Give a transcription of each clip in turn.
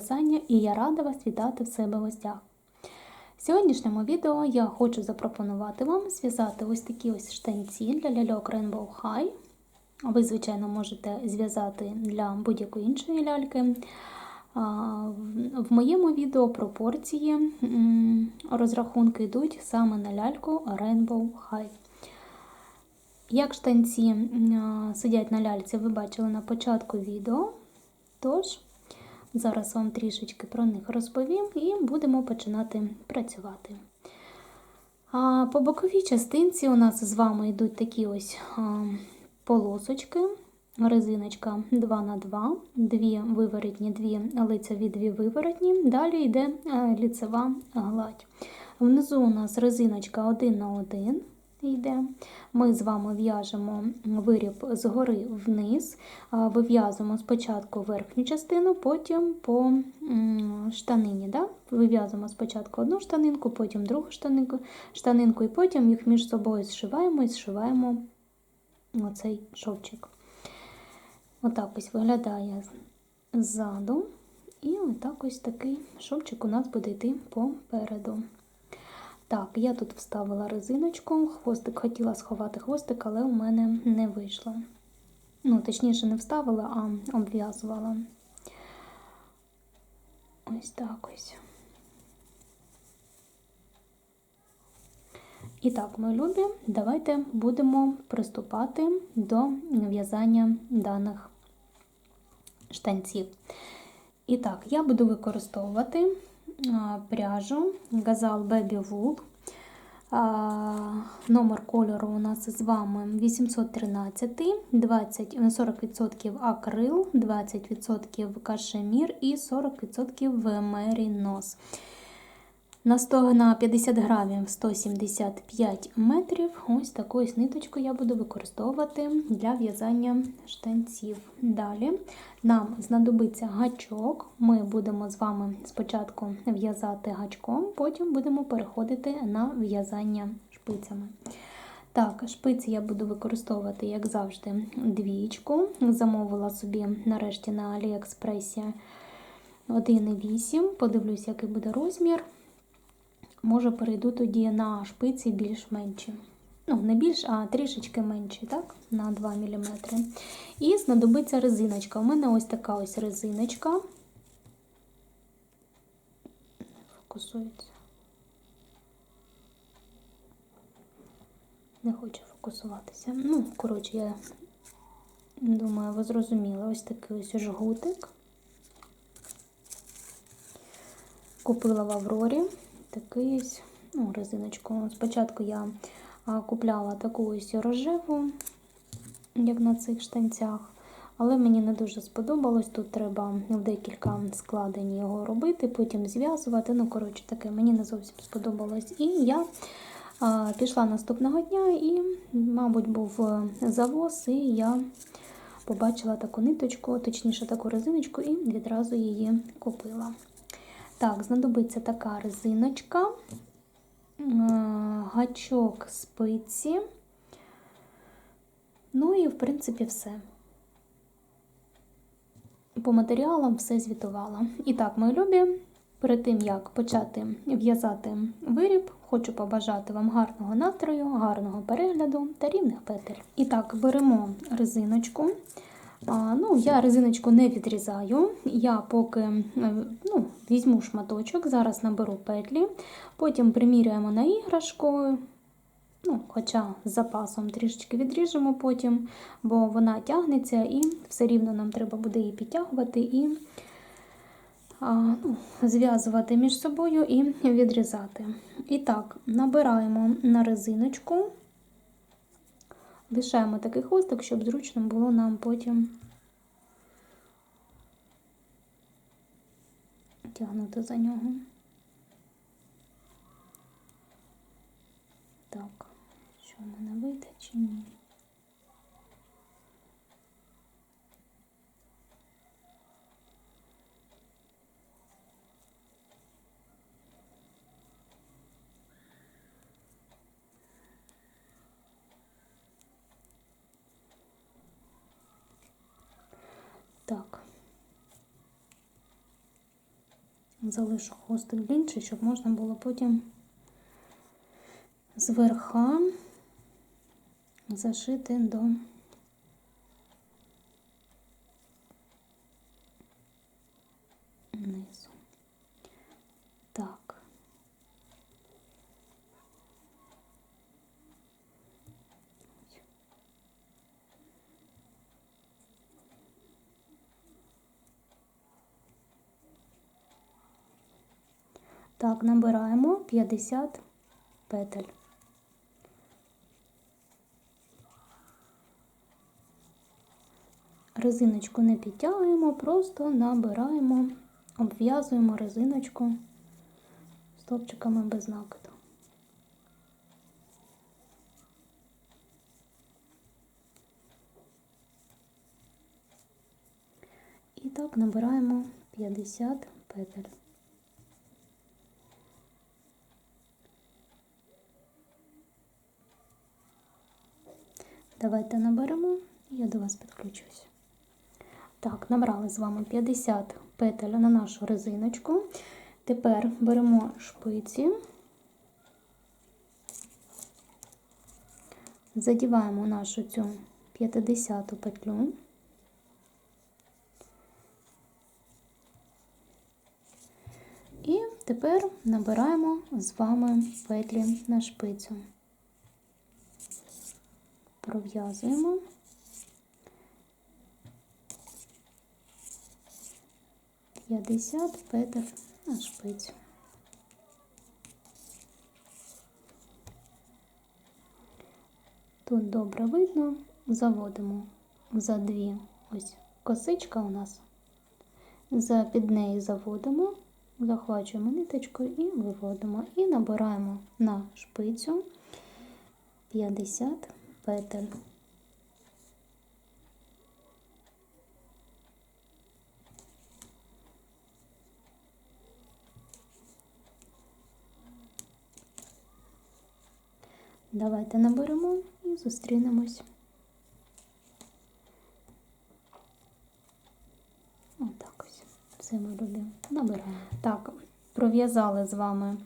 в'язання і я рада вас вітати в себе в гостях. В сьогоднішньому відео я хочу запропонувати вам зв'язати ось такі ось штанці для ляльок Rainbow High. Ви, звичайно, можете зв'язати для будь-якої іншої ляльки. В моєму відео пропорції розрахунки йдуть саме на ляльку Rainbow High. Як штанці сидять на ляльці, ви бачили на початку відео. Тож, зараз вам трішечки про них розповім і будемо починати працювати. А По боковій частинці у нас з вами йдуть такі ось полосочки, резиночка 2х2, дві виворотні, дві лицеві, дві виворотні. Далі йде ліцева гладь. Внизу у нас резиночка 1 на 1 йде. Ми з вами в'яжемо виріб згори вниз, вив'язуємо спочатку верхню частину, потім по штанині. Да? Вив'язуємо спочатку одну штанинку, потім другу штанинку, штанинку, і потім їх між собою зшиваємо і зшиваємо оцей шовчик. Отак ось виглядає ззаду. І отак ось такий шовчик у нас буде йти попереду. Так, я тут вставила резиночку, хвостик хотіла сховати хвостик, але у мене не вийшло. Ну, точніше, не вставила, а обв'язувала. Ось так ось. І так, мої любі, давайте будемо приступати до в'язання даних штанців. І так, я буду використовувати пряжу Gazal Baby Wool. Номер кольору у нас з вами 813, 20, 40% акрил, 20% кашемір і 40% мерінос. На 100, на 50 грамів 175 метрів. Ось таку ось ниточку я буду використовувати для в'язання штанців. Далі нам знадобиться гачок. Ми будемо з вами спочатку в'язати гачком, потім будемо переходити на в'язання шпицями. Так, шпиці я буду використовувати, як завжди, двічку. Замовила собі нарешті на Аліекспресі 1,8. Подивлюсь, який буде розмір може перейду тоді на шпиці більш менші. Ну, не більш, а трішечки менші, так? На 2 мм. І знадобиться резиночка. У мене ось така ось резиночка. Фокусується. Не хоче фокусуватися. Ну, коротше, я думаю, ви зрозуміли, ось такий ось жгутик. Купила в Аврорі такий ну, резиночку. Спочатку я купляла таку ось рожеву, як на цих штанцях. Але мені не дуже сподобалось. Тут треба декілька складень його робити, потім зв'язувати. Ну, коротше, таке, мені не зовсім сподобалось. І я пішла наступного дня, і, мабуть, був е, завоз, і я побачила таку ниточку, точніше таку резиночку, і відразу її купила. Так, знадобиться така резиночка, е, гачок спиці. Ну і, в принципі, все. По матеріалам все звітувала. І так, мої любі, перед тим, як почати в'язати виріб, хочу побажати вам гарного настрою, гарного перегляду та рівних петель. І так, беремо резиночку. Ну, Я резиночку не відрізаю. Я поки е, ну, візьму шматочок, зараз наберу петлі, потім приміряємо на іграшку, ну, хоча з запасом трішечки відріжемо потім, бо вона тягнеться і все рівно нам треба буде її підтягувати і ну, зв'язувати між собою і відрізати. І так, набираємо на резиночку. Лишаємо такий хвостик, щоб зручно було нам потім тягнути за нього. Так, що в мене вийде чи ні? Так. Залишу хвостик більше, щоб можна було потім зверха зашити до низу. Так. Так, набираємо 50 петель. Резиночку не підтягуємо, просто набираємо, обв'язуємо резиночку стовпчиками без накиду. І так набираємо 50 петель. Давайте наберемо, я до вас підключусь. Так, набрали з вами 50 петель на нашу резиночку. Тепер беремо шпиці, задіваємо нашу цю 50 петлю. І тепер набираємо з вами петлі на шпицю пров'язуємо. П'ятдесят петель на шпицю. Тут добре видно, заводимо за дві ось косичка у нас, за під неї заводимо, захвачуємо ниточкою і виводимо, і набираємо на шпицю 50 петель. Давайте наберемо і зустрінемось. Отак ось. Все ми любимо. Набираємо. Так, пров'язали з вами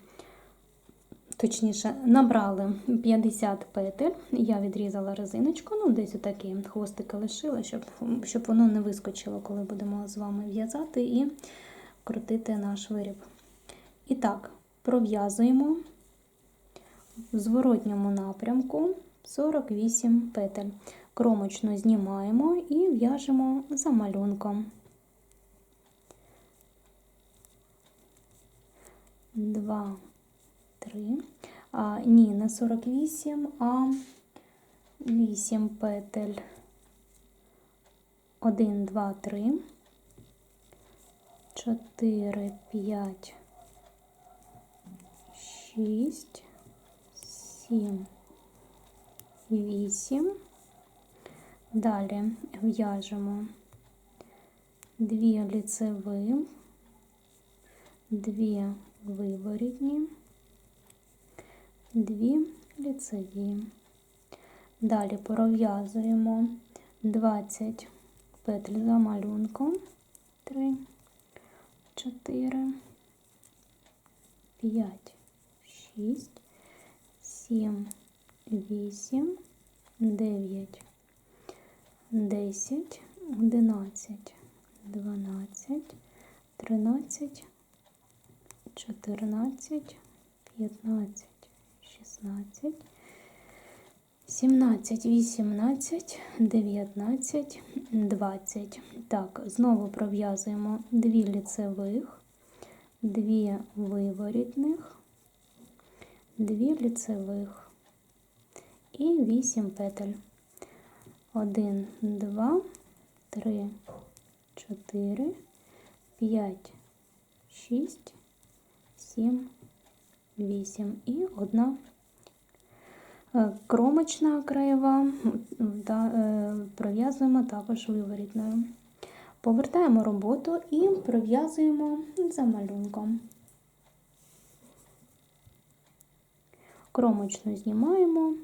точніше, набрали 50 петель, я відрізала резиночку, ну десь отакі хвостики лишила, щоб щоб воно не вискочило, коли будемо з вами в'язати і крутити наш виріб. І так, пров'язуємо в зворотньому напрямку 48 петель. Кромочну знімаємо і в'яжемо за малюнком. Два 3. А, Ні, не 48, а 8 петель. 1, 2, 3, 4, 5, 6, 7, 8. Далі в'яжемо дві ліцеви, дві виворітні дві ліцеві. Далі пров'язуємо 20 петль за малюнком, 3, 4, 5, 6, 7, 8, 9, 10, 11, 12, 13, 14, 15, 16, 17, 18, 19, 20. Так, знову пров'язуємо дві ліцевих, дві виворітних, дві ліцевих і 8 петель. 1, 2, 3, 4, 5, 6, 7, 8 і одна кромочна краєва е, пров'язуємо також виворітною. Повертаємо роботу і пров'язуємо за малюнком. Кромочну знімаємо,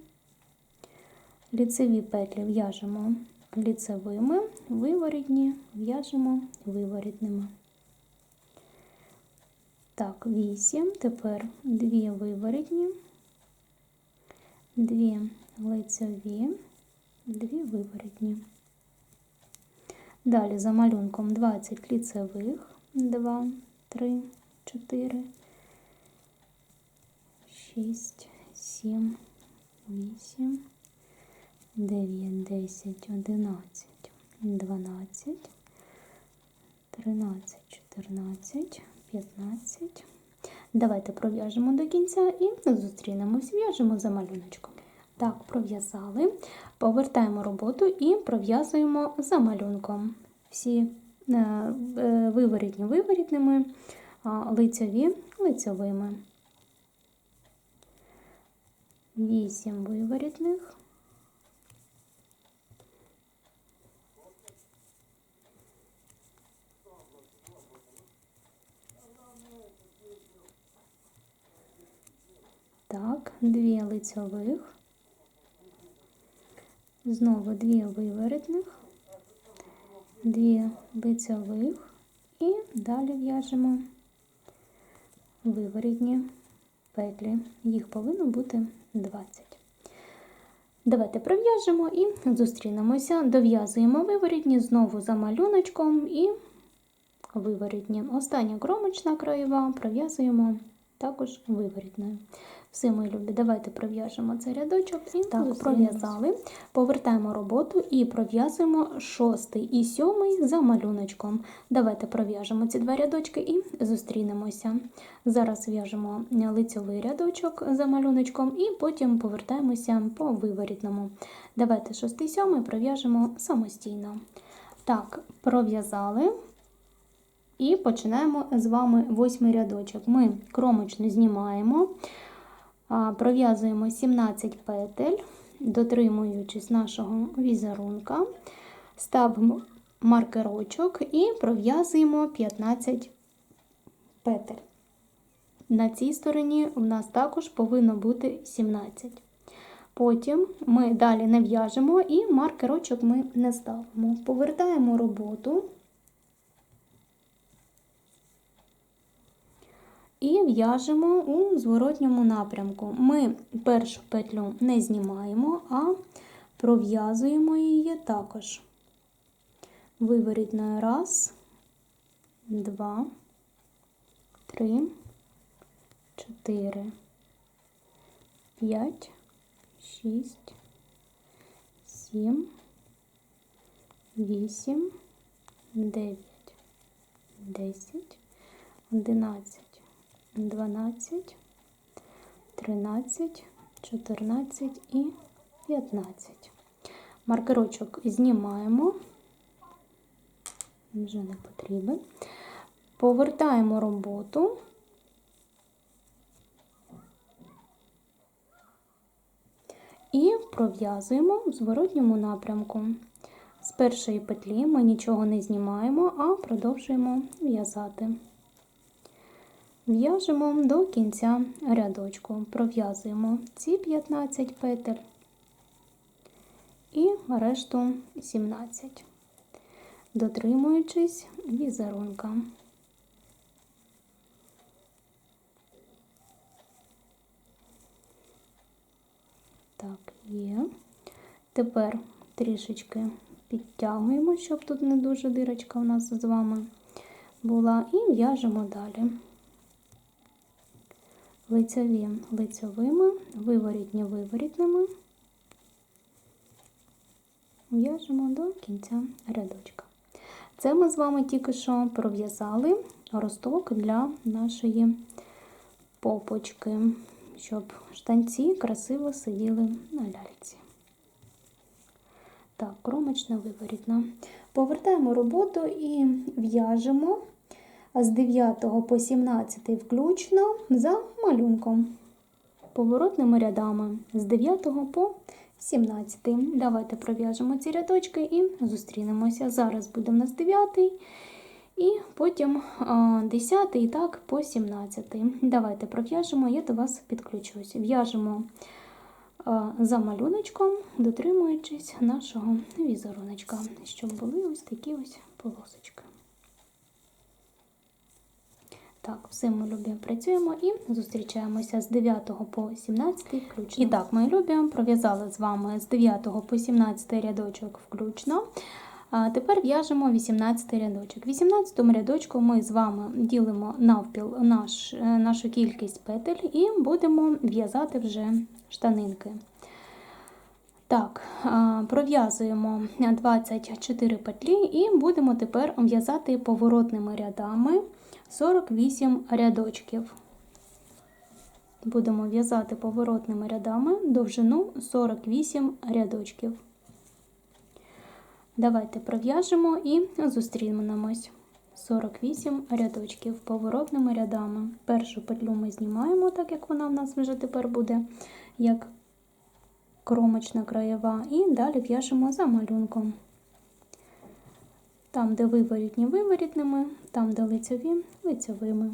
ліцеві петлі в'яжемо ліцевими, виворітні в'яжемо виворітними. Так, 8. Тепер 2 виворотні, 2 лицеві, 2 виворотні. Далі за малюнком 20 ліцевих, 2, 3, 4, 6, 7, 8, 9, 10, 11, 12, 13, 14, 15. Давайте пров'яжемо до кінця і зустрінемось, в'яжемо за малюночком. Так, пров'язали, повертаємо роботу і пров'язуємо за малюнком. Всі е, е, виворітні виворітними, а лицеві лицевими. 8 виворітних. Так, дві лицьових, знову дві виворотних, дві лицьових і далі в'яжемо виворітні петлі. Їх повинно бути 20. Давайте пров'яжемо і зустрінемося. Дов'язуємо виворітні знову за малюночком і виворітні. Остання кромочна краєва пров'язуємо також виворітною. Все, мої любі, давайте пров'яжемо цей рядочок і так, пров'язали. Повертаємо роботу і пров'язуємо шостий і сьомий за малюночком. Давайте пров'яжемо ці два рядочки і зустрінемося. Зараз в'яжемо лицьовий рядочок за малюночком і потім повертаємося по виворітному. Давайте шостий сьомий пров'яжемо самостійно. Так, пров'язали. І починаємо з вами восьмий рядочок. Ми кромочно знімаємо, пров'язуємо 17 петель, дотримуючись нашого візерунка, ставимо маркерочок і пров'язуємо 15 петель. На цій стороні у нас також повинно бути 17. Потім ми далі не в'яжемо і маркерочок ми не ставимо. Повертаємо роботу. І в'яжемо у зворотньому напрямку. Ми першу петлю не знімаємо, а пров'язуємо її також. Виворітною раз, два, три, чотири, п'ять, шість, сім, вісім, дев'ять, десять, одинадцять. 12, 13, 14 і 15. Маркерочок знімаємо, вже не потрібен. Повертаємо роботу. І пров'язуємо в зворотньому напрямку. З першої петлі ми нічого не знімаємо, а продовжуємо в'язати. В'яжемо до кінця рядочку, пров'язуємо ці 15 петель і решту 17, дотримуючись візерунка. Так, є. Тепер трішечки підтягуємо, щоб тут не дуже дирочка у нас з вами була, і в'яжемо далі лицеві лицьовими, виворітні виворітними. В'яжемо до кінця рядочка. Це ми з вами тільки що пров'язали росток для нашої попочки, щоб штанці красиво сиділи на ляльці. Так, кромочна виворітна. Повертаємо роботу і в'яжемо з 9 по 17 включно за малюнком. Поворотними рядами з 9 по 17. Давайте пров'яжемо ці рядочки і зустрінемося. Зараз буде у нас 9 і потім 10 і так по 17. Давайте пров'яжемо, я до вас підключусь. В'яжемо за малюночком, дотримуючись нашого візеруночка, щоб були ось такі ось полосочки. Так, все ми любі працюємо і зустрічаємося з 9 по 17 включно. І так, мої любі, пров'язали з вами з 9 по 17 рядочок включно. А тепер в'яжемо 18 рядочок. В 18 рядочку ми з вами ділимо навпіл наш, е, нашу кількість петель і будемо в'язати вже штанинки. Так, пров'язуємо 24 петлі і будемо тепер в'язати поворотними рядами 48 рядочків. Будемо в'язати поворотними рядами довжину 48 рядочків. Давайте пров'яжемо і зустрінемось. 48 рядочків поворотними рядами. Першу петлю ми знімаємо, так як вона в нас вже тепер буде, як кромочна краєва, і далі в'яжемо за малюнком. Там, де виворітні виворітними, там, де лицеві лицевими.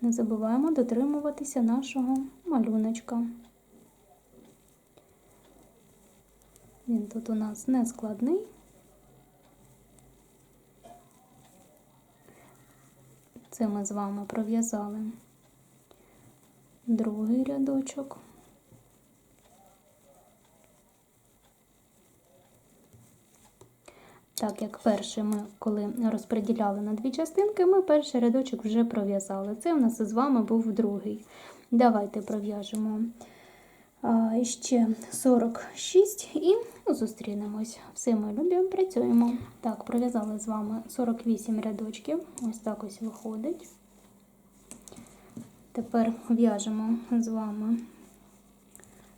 Не забуваємо дотримуватися нашого малюночка. Він тут у нас не складний. Це ми з вами пров'язали другий рядочок. Так як перший ми, коли розподіляли на дві частинки, ми перший рядочок вже пров'язали. Це у нас з вами був другий. Давайте пров'яжемо ще 46 і зустрінемось. Все ми любимо, працюємо. Так, пров'язали з вами 48 рядочків. Ось так ось виходить. Тепер в'яжемо з вами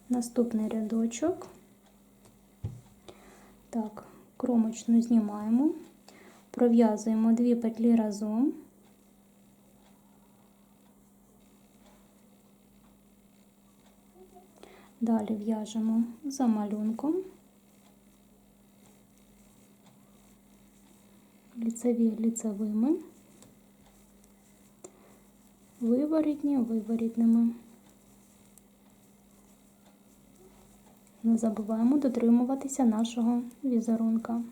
наступний рядочок. Так, кромочну знімаємо, пров'язуємо дві петлі разом. Далі в'яжемо за малюнком, ліцеві ліцевими, виворітні виворітними. Не забуваємо дотримуватися нашого візерунка.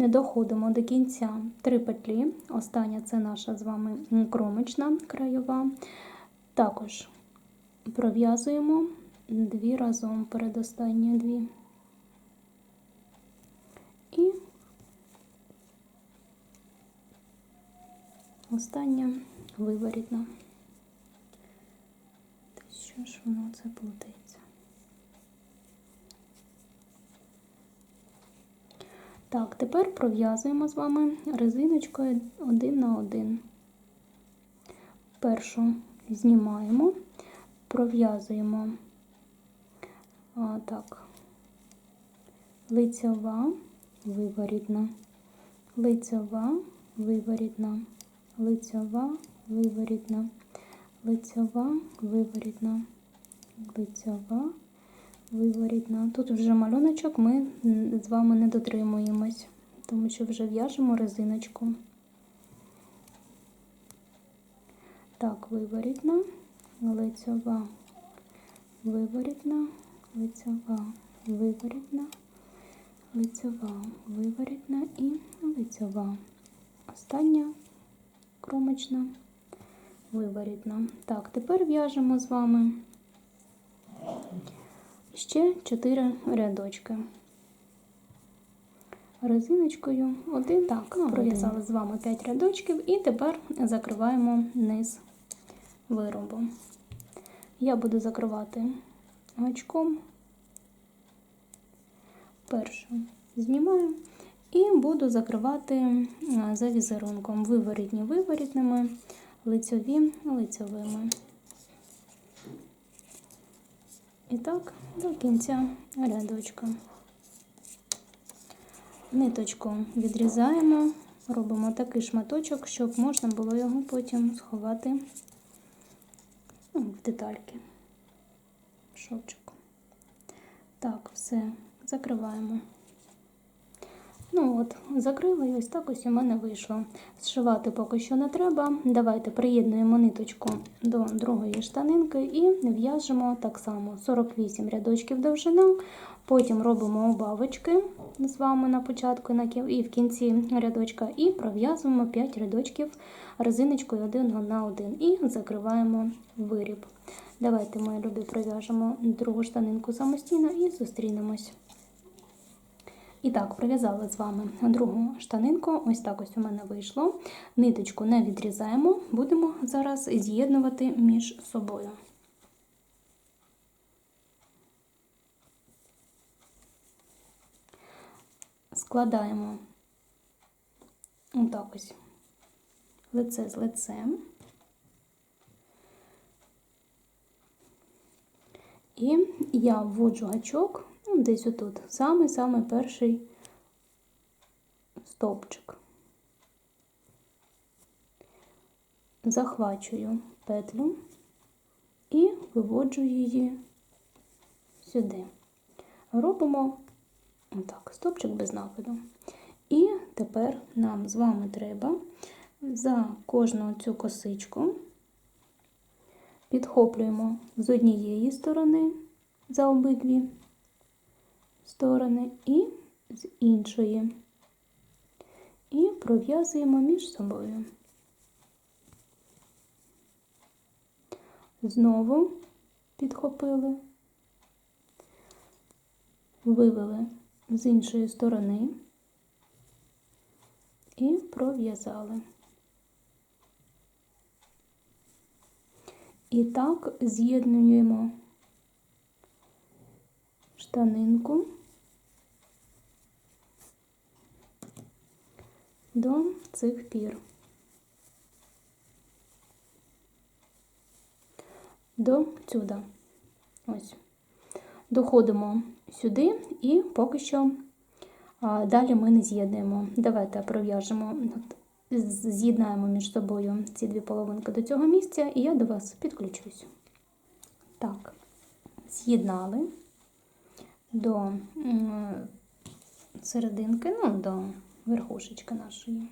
Не доходимо до кінця три петлі. Остання це наша з вами кромочна краєва. Також пров'язуємо дві разом передостанні дві. І остання виворітна. Що ж воно це плутається? Так, тепер пров'язуємо з вами резиночкою один на один. Першу знімаємо, пров'язуємо так, лицьова, виворітна, лицьова, виворітна, лицьова, виворітна, лицьова, виворітна, лицьова, виворітна. Тут вже малюночок ми з вами не дотримуємось, тому що вже в'яжемо резиночку. Так, виворітна, лицьова, виворітна, лицьова, виворітна, лицьова, виворітна і лицьова. Остання кромочна, виворітна. Так, тепер в'яжемо з вами ще 4 рядочки. Резиночкою один. Так, пров'язали з вами 5 рядочків і тепер закриваємо низ виробу. Я буду закривати гачком. Першу знімаю і буду закривати за візерунком виворітні виворітними, лицьові лицьовими. І так, до кінця рядочка. Ниточку відрізаємо, робимо такий шматочок, щоб можна було його потім сховати ну, в детальки. Шовчик. Так, все, закриваємо. Ну от, закрила і ось так ось у мене вийшло. Зшивати поки що не треба. Давайте приєднуємо ниточку до другої штанинки і в'яжемо так само 48 рядочків довжина. Потім робимо обавочки з вами на початку і в кінці рядочка, і пров'язуємо 5 рядочків резиночкою один на один і закриваємо виріб. Давайте, мої любі, пров'яжемо другу штанинку самостійно і зустрінемось. І так, пров'язали з вами другу штанинку. Ось так ось у мене вийшло. Ниточку не відрізаємо, будемо зараз з'єднувати між собою. Складаємо отак ось лице з лицем. І я вводжу гачок десь отут, самий-самий перший стовпчик. Захвачую петлю і виводжу її сюди. Робимо отак, стовпчик без накиду. І тепер нам з вами треба за кожну цю косичку підхоплюємо з однієї сторони за обидві сторони і з іншої. І пров'язуємо між собою. Знову підхопили, вивели з іншої сторони і пров'язали. І так з'єднуємо штанинку до цих пір. До сюди. Ось. Доходимо сюди і поки що далі ми не з'єднуємо. Давайте пров'яжемо, з'єднаємо між собою ці дві половинки до цього місця, і я до вас підключусь. Так, з'єднали до серединки, ну, до верхушечки нашої.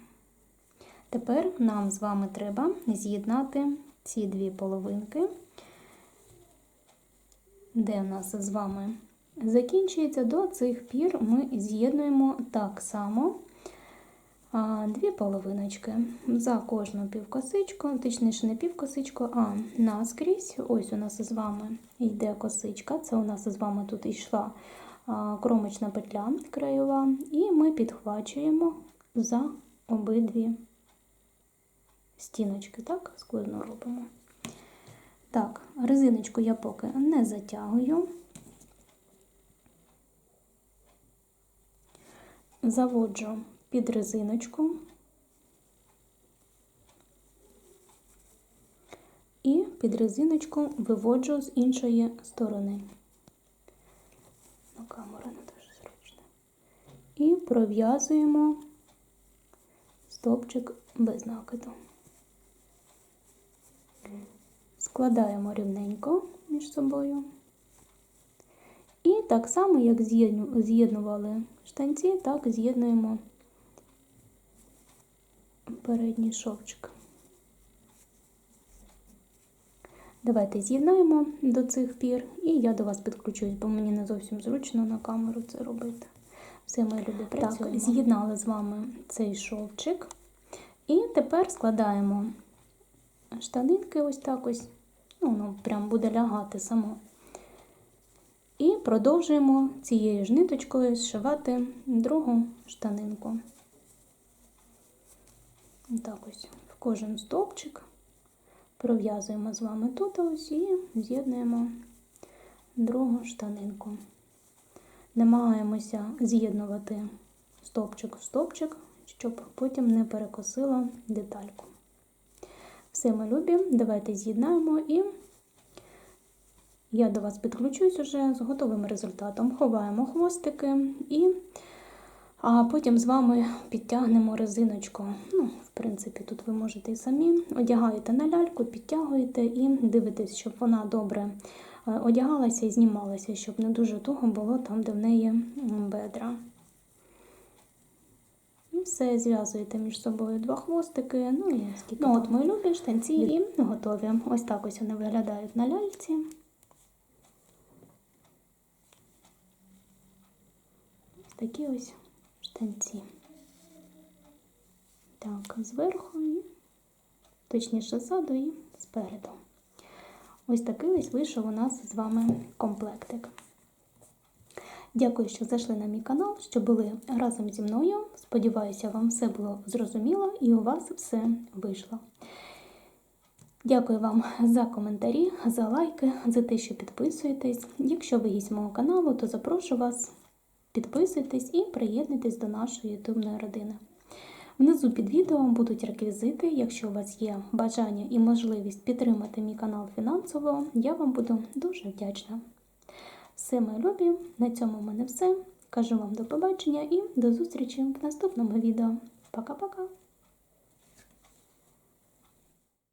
Тепер нам з вами треба з'єднати ці дві половинки, де у нас з вами закінчується до цих пір, ми з'єднуємо так само дві половиночки за кожну півкосичку, точніше не півкосичку, а наскрізь. Ось у нас з вами йде косичка, це у нас з вами тут йшла кромочна петля краєва, і ми підхвачуємо за обидві стіночки, так, складно робимо. Так, резиночку я поки не затягую. Заводжу під резиночку і під резиночку виводжу з іншої сторони. Камеру не дуже зручно. І пров'язуємо стовпчик без накиду. Складаємо рівненько між собою. І так само, як з'єднували штанці, так з'єднуємо передній шовчик. Давайте з'єднаємо до цих пір, і я до вас підключусь, бо мені не зовсім зручно на камеру це робити. Все, ми люди працюємо. Так, з'єднали з вами цей шовчик. І тепер складаємо штанинки ось так ось. Ну, воно прям буде лягати само. І продовжуємо цією ж ниточкою зшивати другу штанинку. Так ось в кожен стовпчик пров'язуємо з вами тут ось і з'єднуємо другу штанинку. Намагаємося з'єднувати стовпчик в стовпчик, щоб потім не перекосило детальку. Все ми любі, давайте з'єднаємо і я до вас підключусь уже з готовим результатом. Ховаємо хвостики і а потім з вами підтягнемо резиночку. Ну, В принципі, тут ви можете і самі одягаєте на ляльку, підтягуєте і дивитесь, щоб вона добре е, одягалася і знімалася, щоб не дуже туго було там, де в неї бедра. І все зв'язуєте між собою два хвостики. Ну і скільки. Ну, от мої любі штанці і готові. Ось так ось вони виглядають на ляльці. Ось такі ось штанці. Так, зверху точніше ззаду і спереду. Ось такий ось вийшов у нас з вами комплектик. Дякую, що зайшли на мій канал, що були разом зі мною. Сподіваюся, вам все було зрозуміло і у вас все вийшло. Дякую вам за коментарі, за лайки, за те, що підписуєтесь. Якщо ви гість мого каналу, то запрошую вас підписуйтесь і приєднуйтесь до нашої ютубної родини. Внизу під відео будуть реквізити. Якщо у вас є бажання і можливість підтримати мій канал фінансово, я вам буду дуже вдячна. Все, моє любі, на цьому в мене все. Кажу вам до побачення і до зустрічі в наступному відео. Пока-пока!